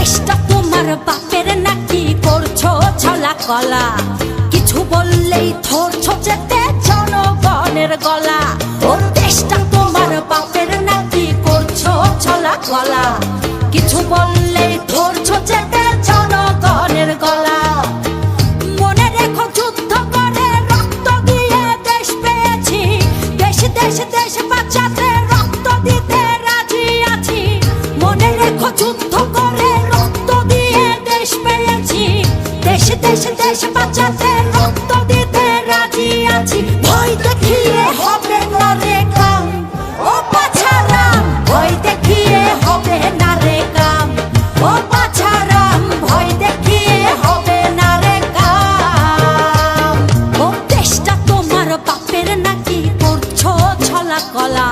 দেশটা তোমার বাপের নাকি করছ ছলা কলা? কিছু বললেই ধরছো যেতে জনগণের গলা। ও চেষ্টা তোমার বাপের নাকি করছ ছলা কলা? কিছু বললেই ধরছো যেতে দেশ বাঁচাতে রক্ত দিতে রাজি আছি। ভয় দেখিয়ে হবে না কাম। ও পাছারাম, ভয় দেখিয়ে হবে না কাম। ও পাছারাম, ভয় দেখিয়ে হবে না কাম। ও দেশটা তোমার বাপের নাকি করছ ছলা কলা।